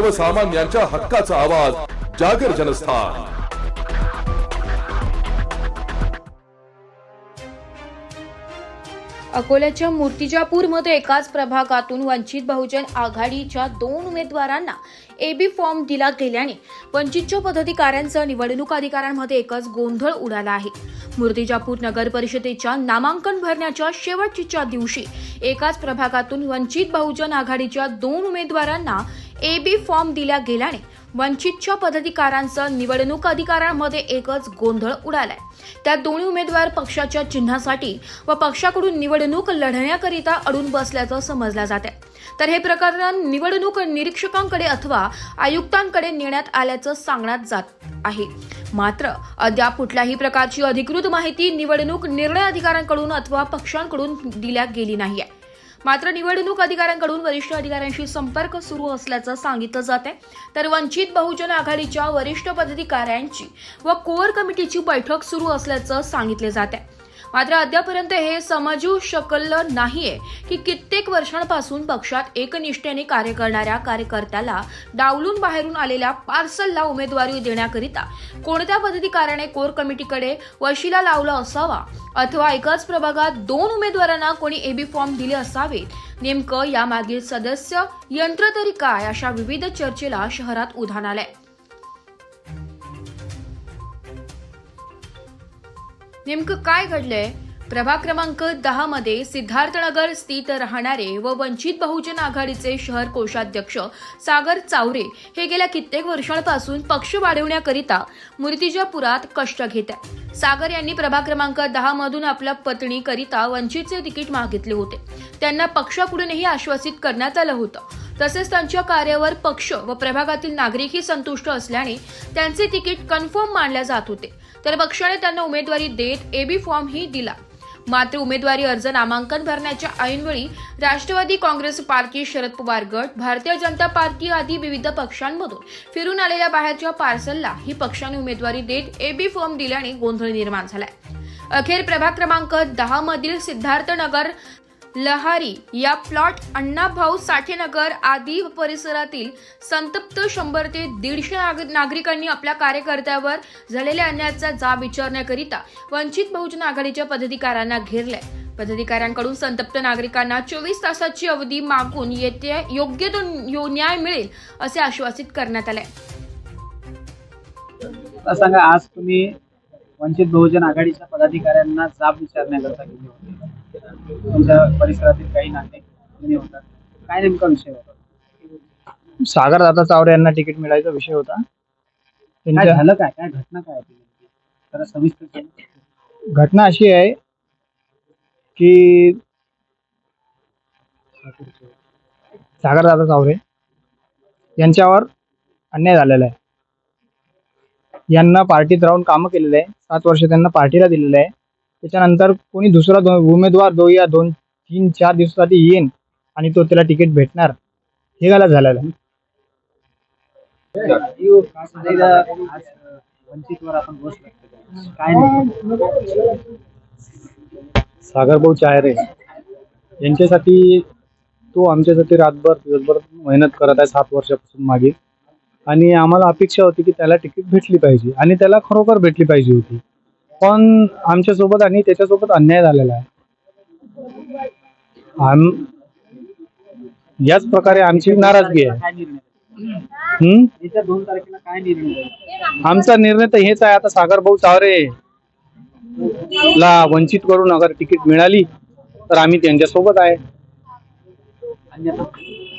सर्वसामान्यांच्या हक्काचा आवाज जागर जनस्थान. अकोल्याच्या मूर्तिजापूरमध्ये एकाच प्रभागातून वंचित बहुजन आघाडीच्या दोन उमेदवारांना एबी फॉर्म दिला गेल्याने वंचितच्या पदाधिकाऱ्यांचा निवडणूक अधिकाऱ्यांमध्ये एकच गोंधळ उडाला आहे. मूर्तिजापूर नगर परिषदेच्या नामांकन भरण्याच्या शेवटच्या दिवशी एकाच प्रभागातून वंचित बहुजन आघाडीच्या दोन उमेदवारांना ए बी फॉर्म दिल्या गेल्याने वंचितच्या पदाधिकाऱ्यांचं निवडणूक अधिकाऱ्यांमध्ये एकच गोंधळ उडालाय. त्यात दोन्ही उमेदवार पक्षाच्या चिन्हासाठी व पक्षाकडून निवडणूक लढण्याकरिता अडून बसल्याचं समजलं जाते तर हे प्रकरण निवडणूक निरीक्षकांकडे अथवा आयुक्तांकडे नेण्यात आल्याचं सांगण्यात जात आहे. मात्र अद्याप कुठल्याही प्रकारची अधिकृत माहिती निवडणूक निर्णय अधिकाऱ्यांकडून अथवा पक्षांकडून दिल्या गेली नाही आहे मात्र निवडणूक अधिकाऱ्यांकडून वरिष्ठ अधिकाऱ्यांशी संपर्क सुरू असल्याचं सांगितलं जात आहे. तर वंचित बहुजन आघाडीच्या वरिष्ठ पदाधिकाऱ्यांची व कोअर कमिटीची बैठक सुरू असल्याचं सांगितले जात आहे. मात्र अद्यापर्यंत हे समजू शकलं नाहीये की कित्येक वर्षांपासून पक्षात एकनिष्ठेने कार्य करणाऱ्या कार्यकर्त्याला डावलून बाहेरून आलेल्या पार्सलला उमेदवारी देण्याकरिता कोणत्या पद्धतीकाराने कोर कमिटीकडे वशिला लावला असावा? अथवा एकाच प्रभागात दोन उमेदवारांना कोणी एबी फॉर्म दिले असावेत? नेमकं यामागील सदस्य यंत्र तरी काय? अशा विविध चर्चेला शहरात उधाण आलंय. नेमकं काय घडलंय? प्रभाग क्रमांक दहा मध्ये सिद्धार्थनगर स्थित राहणारे व वंचित बहुजन आघाडीचे शहर कोषाध्यक्ष सागर चावरे हे गेल्या कित्येक वर्षांपासून पक्ष वाढवण्याकरिता मूर्तिजापुरात कष्ट घेत आहे सागर यांनी प्रभाग क्रमांक दहा मधून आपल्या पत्नीकरिता वंचितचे तिकीट मागितले होते. त्यांना पक्षाकडूनही आश्वासित करण्यात आलं होतं. तसेच त्यांच्या कार्यावर पक्ष व प्रभागातील नागरिकही संतुष्ट असल्याने त्यांचे तिकीट कन्फर्म मानले जात होते. तर पक्षाने त्यांना उमेदवारी देत एबी फॉर्म ही दिला. मात्र उमेदवारी अर्ज नामांकन भरण्याच्या ऐनवेळी राष्ट्रवादी काँग्रेस पार्टी शरद पवार गट भारतीय जनता पार्टी आदी विविध पक्षांमधून फिरून आलेल्या बाहेरच्या पार्सलला ही पक्षाने उमेदवारी देत एबी फॉर्म दिल्याने गोंधळ निर्माण झालाय. अखेर प्रभाग क्रमांक दहा मधील सिद्धार्थनगर लहारी या प्लॉट अण्णाभाऊ साठेनगर आदी परिसरातील संतप्त शंभर ते दीडशे नागरिकांनी आपल्या कार्यकर्त्यावर झालेल्या अन्यायाचा जाब विचारण्याकरिता वंचित बहुजन आघाडीच्या पदाधिकाऱ्यांना घेरलंय. पदाधिकाऱ्यांकडून संतप्त नागरिकांना चोवीस तासाची अवधी मागून येत्या योग्य तो यो- न्याय मिळेल असे आश्वासित करण्यात आले सांगा आज तुम्ही वंचित बहुजन आघाडीच्या पदाधिकाऱ्यांना जाब विचारण्याकरता गेले होते. तुमच्या परिसरातील काही होतात? काय नेमका विषय होता? सागर दादा चावरे यांना तिकीट मिळायचा विषय होता. काय झालं काय? काय घटना काय होती? जरा सविस्तर. घटना अशी आहे की सागर दादा चावरे यांच्यावर अन्याय झालेला आहे. यांना पार्टीत राहून कामं केलेलं आहे. सात वर्ष त्यांना पार्टीला दिलेलं आहे. त्याच्यानंतर कोणी दुसरा दो उमेदवार दो या दोन तीन चार दिवसासाठी येईन आणि तो त्याला तिकीट भेटणार. हे गाला झालेलं. आहे सदैव आज सागरभाऊ चायरे यांच्यासाठी तो आमच्यासाठी रातभर दिवसभर मेहनत करत आहे सात वर्षापासून मागे. आणि आम्हाला अपेक्षा होती की त्याला तिकीट भेटली पाहिजे आणि त्याला खरोखर भेटली पाहिजे होती. पण आमच्यासोबत आणि त्याच्यासोबत अन्याय झालेला आहे. आम याच प्रकारे आमची नाराजगी आहे. हम्म? आमचा निर्णय तर हेच आहे. आता सागरभाऊ चावरे ला वंचित करून अगर तिकीट मिळाली तर आम्ही त्यांच्यासोबत आहे.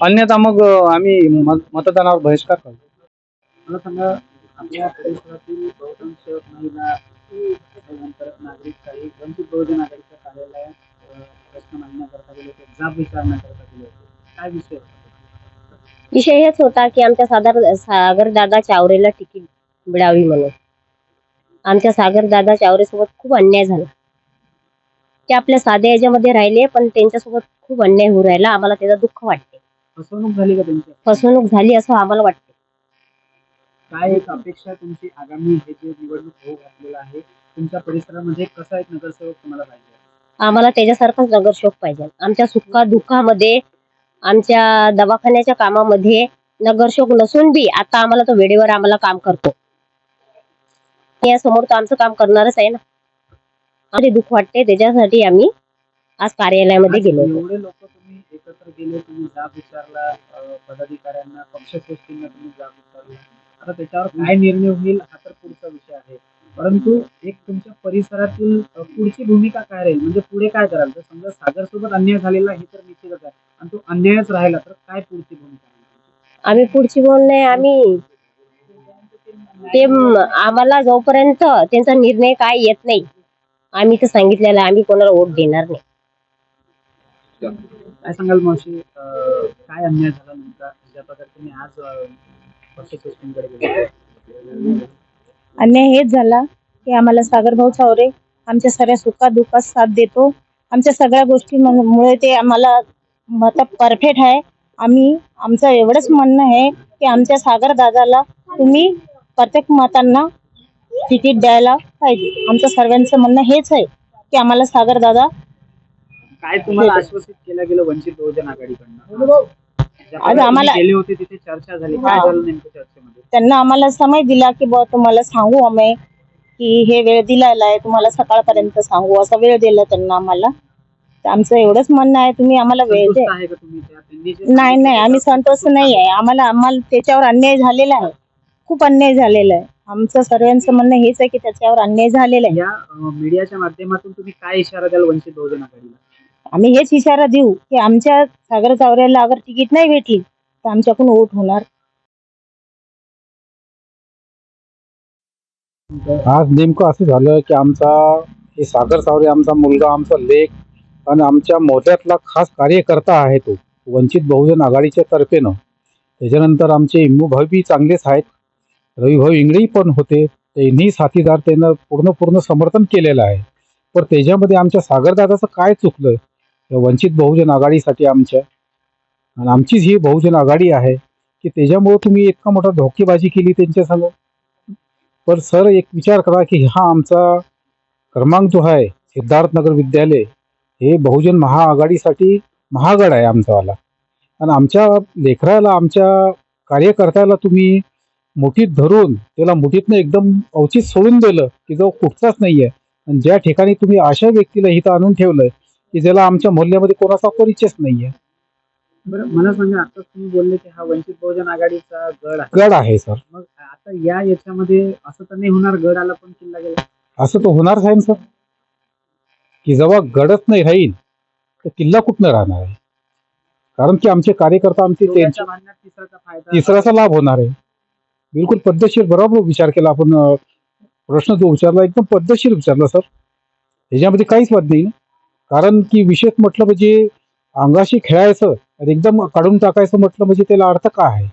अन्यथा? मग आम्ही मत- मतदानावर बहिष्कार करू मला सांगा आपल्या परिसरातील बहुतांश महिला त्यानंतर नागरिक काही वंचित बहुजन आघाडीच्या कार्यालयात अ, प्रश्न मांडण्याकरता गेले होते जाब विचारण्याकरता गेले होते काय विषय होता विषय हेच होता की आमच्या सादर सागरदादा चावरेला तिकीट मिळावी म्हणून. आमच्या सागरदादा चावरेसोबत खूप अन्याय झाला. ते आपल्या साध्या याच्यामध्ये राहिले पण त्यांच्यासोबत खूप अन्याय होऊ राहिला. आम्हाला त्याचं दुःख वाटते. फसवणूक झाली का त्यांची फसवणूक झाली असं आम्हाला वाटते. काय एक अपेक्षा तुमची आगामी हे जे निवडणूक होऊ घातलेलं आहे तुमच्या परिसरामध्ये कसा एक नगरसेवक तुम्हाला पाहिजे? आम्हाला त्याच्यासारखाच नगरसेवक पाहिजे. आमच्या सुखा दुःखामध्ये आमच्या दवाखान्याच्या कामामध्ये नगरसेवक नसून बी आता आम्हाला तो वेळेवर आम्हाला काम करतो. या समोर तर आमचं काम करणारच आहे ना. आणि दुःख वाटते त्याच्यासाठी आम्ही आज कार्यालयामध्ये आज गेलो. एवढे लोक तुम्ही एकत्र गेले तुम्ही जाब विचारला अं, पदाधिकाऱ्यांना पक्षश्रेष्ठींना तुम्ही जाब विचारला. आता त्याच्यावर काय निर्णय होईल हा तर पुढचा विषय आहे. परंतु एक तुमच्या परिसरातील पुढची भूमिका काय राहील? म्हणजे पुढे काय कराल? तर समजा सागर सोबत अन्याय झालेला हे तर निश्चितच आहे. आणि तो अन्यायच राहिला तर काय पुढची भूमिका? आम्ही पुढची बोलणे आम्ही ते आम्हाला जोपर्यंत त्यांचा निर्णय काय येत नाही आम्ही तर सांगितलेलं आम्ही कोणाला वोट देणार नाही. काय सांगाल मावशी? अं, काय अन्याय झाला नेमका? ज्या प्रकारे तुम्ही आज अं, अन्याय हेच झाला की आम्हाला सागरभाऊ चावरे आमच्या सगळ्या सुखा दुःखात साथ देतो. आमच्या सगळ्या गोष्टी मुळे ते आम्हाला मतलब परफेक्ट आहे. आम्ही आमचं एवढंच म्हणणं आहे की आमच्या सागर दादाला तुम्ही प्रत्येक मतांना तिकीट द्यायला पाहिजे. आमचं सर्वांचं म्हणणं हेच आहे की आम्हाला सागर दादा काय तुम्हाला आश्वासित केलं गेलं वंचित बहुजन आघाडीकडनं? आम्हाला- गेले होते तिथे चर्चा झाली. काय. झालं नेमकं चर्चेमध्ये? त्यांना आम्हाला समय दिला की बुवा तुम्हाला सांगू आम्ही की हे वेळ दिलेला आहे तुम्हाला सकाळपर्यंत सांगू असा वेळ दिला त्यांना आम्हाला. तर आमचं एवढंच म्हणणं आहे तुम्ही आम्हाला वेळ संतुष्ट द्या आहे का तुम्ही त्या त्यांनी जे नाही नाही आम्ही संतोष नाही आहे आम्हाला आम्हाला त्याच्यावर अन्याय झालेला आहे. खूप अन्याय झालेला आहे. आमचं सर्वांचं म्हणणं हेच आहे की त्याच्यावर अन्याय झालेला आहे. या अं, मीडियाच्या माध्यमातून तुम्ही काय इशारा द्याल वंचित बहुजन आघाडीला? आम्ही हेच इशारा देऊ की आमच्या सागर चावऱ्याला अगर तिकीट नाही भेटली तर आमच्याकडून वोट होणार. आज नेमकं असं झालं की आमचा हे सागर सावरे आमचा मुलगा आमचा लेख आणि आमच्या मोठ्यातला खास कार्यकर्ता आहे तो वंचित बहुजन आघाडीच्या तर्फेनं. त्याच्यानंतर आमचे इम्मूभावी चांगलेच आहेत. रविभाऊ इंगळेही पण होते. त्यांनी साथीदार त्यांना पूर्ण पूर्ण समर्थन केलेलं आहे. पण त्याच्यामध्ये आमच्या सागरदादाचं काय चुकलं? वंचित बहुजन आघाडीसाठी आमच्या. आणि आमचीच ही बहुजन आघाडी आहे की त्याच्यामुळं तुम्ही इतका मोठा धोकेबाजी केली त्यांच्यासमोर पण सर एक विचार करा की हा आमचा क्रमांक जो आहे सिद्धार्थनगर विद्यालय हे बहुजन महाआघाडीसाठी महागड आहे आमचावाला आणि आमच्या लेखराला आमच्या कार्यकर्त्याला तुम्ही मुठीत धरून त्याला मुठीतनं एकदम अवचित सोडून दिलं की जो कुठचाच नाही आहे आणि ज्या ठिकाणी तुम्ही अशा व्यक्तीला इथं आणून ठेवलं की ज्याला आमच्या मूल्यामध्ये कोणाचा परिचयच नाही आहे बरं मला सांगा आता तुम्ही बोलले की हा वंचित बहुजन आघाडीचा गड आहे. गड आहे सर. मग आता या याच्यामध्ये असं तर नाही होणार गड आला पण किल्ला गेला? असं तर होणारच आहे ना सर. की जेव्हा गडच नाही राहील तर किल्ला कुठनं राहणार आहे? कारण की आमचे कार्यकर्ता आमचे त्यांचे दोघांच्या भांडणात तिसऱ्याचा फायदा तिसऱ्याचा लाभ होणार आहे. बिलकुल पद्धतशीर बरोबर विचार केला आपण अं, प्रश्न जो विचारला एकदम पद्धतशीर विचारला सर. त्याच्यामध्ये काहीच वाद नाही. कारण की विशेष म्हटलं म्हणजे अंगाशी खेळायचं आणि एकदम काढून टाकायचं म्हटलं म्हणजे त्याला अर्थ काय आहे?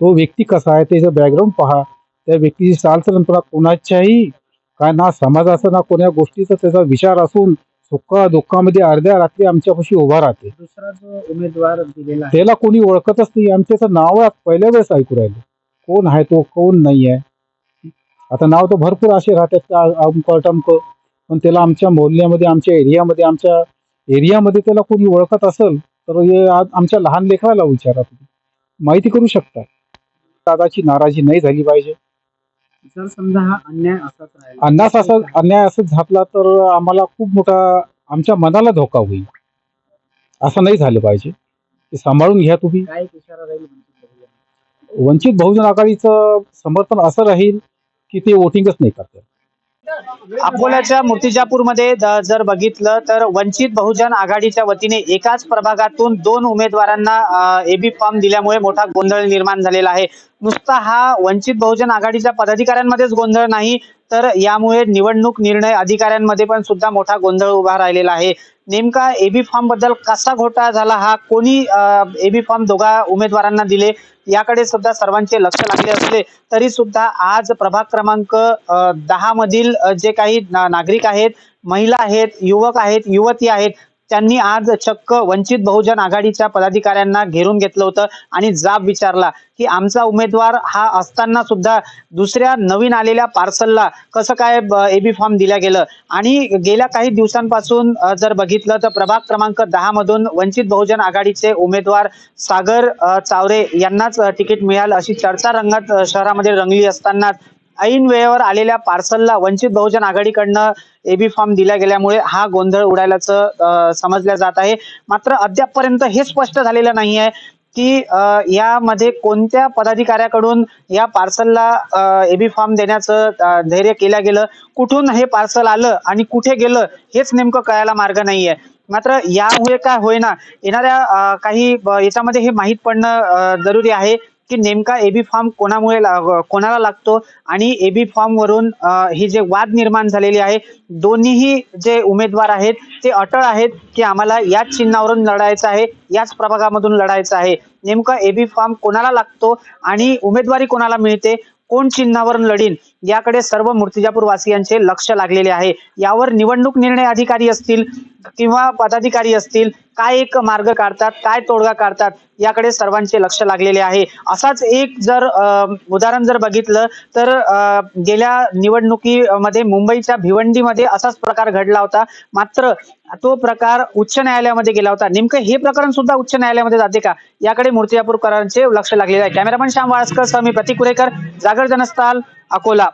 तो व्यक्ती कसा आहे? त्याचं बॅकग्राऊंड पहा. त्या व्यक्तीची चालचलन पहा. कोणाच्याही काय ना समाजाचा ना कोण्या गोष्टीचा त्याचा विचार असून सुखा दुःखामध्ये अर्ध्या रात्री आमच्यापाशी उभा राहते. दुसरा जो उमेदवार दिलेला त्याला कोणी ओळखतच नाही. आणि त्याचं नाव पहिल्या वेळेस ऐकू राहिलो. कोण आहे तो? कोण नाही आहे? आता नाव तर भरपूर असे राहतात. अमक टमक पण त्याला आमच्या मोहल्ल्यामध्ये आमच्या एरियामध्ये आमच्या एरियामध्ये त्याला कोणी ओळखत असेल तर हे आज आमच्या लहान लेकराला विचारा तुम्ही. माहिती करू शकता. दादाची नाराजी नाही झाली पाहिजे. जर समजा हा अन्याय असाच अन्नास असं अन्याय असंच झापला तर आम्हाला खूप मोठा आमच्या मनाला धोका होईल. असं नाही झालं पाहिजे. ते सांभाळून घ्या तुम्ही. काय इशारा राहील वंचित बहुजन वंचित बहुजन आघाडीचं समर्थन असं राहील की ते वोटिंगच नाही करतात. अकोल्याच्या मूर्तिजापूरमध्ये जर बघितलं तर वंचित बहुजन आघाडीच्या वतीने एकाच प्रभागातून दोन उमेदवारांना एबी फॉर्म दिल्यामुळे मोठा गोंधळ निर्माण झालेला आहे. नुसता हा वंचित बहुजन आघाडीच्या पदाधिकाऱ्यांमध्येच गोंधळ नाही तर यामुळे निवडणूक निर्णय अधिकाऱ्यांमध्ये पण सुद्धा मोठा गोंधळ उभा राहिलेला आहे. नेमका एबी फॉर्मबद्दल कसा घोटाळा झाला हा कोणी एबी फॉर्म दोघा उमेदवारांना दिले? याकडे सुद्धा सर्वांचे लक्ष लागले असले तरी सुद्धा आज प्रभाग क्रमांक दहा मधील जे काही नागरिक आहेत महिला आहेत युवक आहेत युवती आहेत त्यांनी आज चक्क वंचित बहुजन आघाडीच्या पदाधिकाऱ्यांना घेरून घेतलं होतं आणि जाब विचारला की आमचा उमेदवार हा असताना सुद्धा दुसऱ्या नवीन आलेल्या पार्सलला कसं काय एबी फॉर्म दिल्या गेलं? आणि गेल्या काही दिवसांपासून जर बघितलं तर प्रभाग क्रमांक दहा मधून वंचित बहुजन आघाडीचे उमेदवार सागर चावरे यांनाच तिकीट मिळालं. अशी चर्चा रंगात शहरामध्ये रंगली असतानाच ऐन वेळेवर आलेल्या पार्सलला वंचित बहुजन आघाडीकडनं एबी फॉर्म दिल्या गेल्यामुळे हा गोंधळ उडाल्याचं समजल्या जात आहे. मात्र अद्यापपर्यंत हे स्पष्ट झालेलं नाही आहे की यामध्ये कोणत्या पदाधिकाऱ्याकडून या पार्सलला एबी फॉर्म देण्याचं धैर्य केलं गेलं कुठून हे पार्सल आलं आणि कुठे गेलं हेच नेमकं कळायला मार्ग नाहीये. मात्र यामुळे काय होईना येणाऱ्या काही याच्यामध्ये हे माहीत पडणं जरुरी आहे. की नेमका एबी फॉर्म कोणामुळे ला- कोणाला लागतो? आणि एबी फॉर्म वरून ही जे वाद निर्माण झालेली आहे दोन्हीही जे उमेदवार आहेत ते अटळ आहेत की आम्हाला याच चिन्हावरून लढायचं आहे याच प्रभागामधून लढायचं आहे. नेमका एबी फॉर्म कोणाला लागतो आणि उमेदवारी कोणाला मिळते? कोण चिन्हावरून लढीन? याकडे सर्व मूर्तिजापूर वासियांचे लक्ष लागलेले आहे. यावर निवडणूक निर्णय अधिकारी असतील किंवा पदाधिकारी असतील काय एक मार्ग काढतात काय तोडगा काढतात याकडे सर्वांचे लक्ष लागलेले आहे. असाच एक जर उदाहरण जर बघितलं तर गेल्या निवडणुकीमध्ये मुंबईच्या भिवंडीमध्ये असाच प्रकार घडला होता. मात्र तो प्रकार उच्च न्यायालयामध्ये गेला होता. नेमकं हे प्रकरण सुद्धा उच्च न्यायालयामध्ये जाते का? याकडे मूर्तिजापूरकरांचे लक्ष लागलेले आहे. कॅमेरामन श्याम वाळस्कर सह मी प्रतीक कुरेकर जागर जनस्थाल अकोला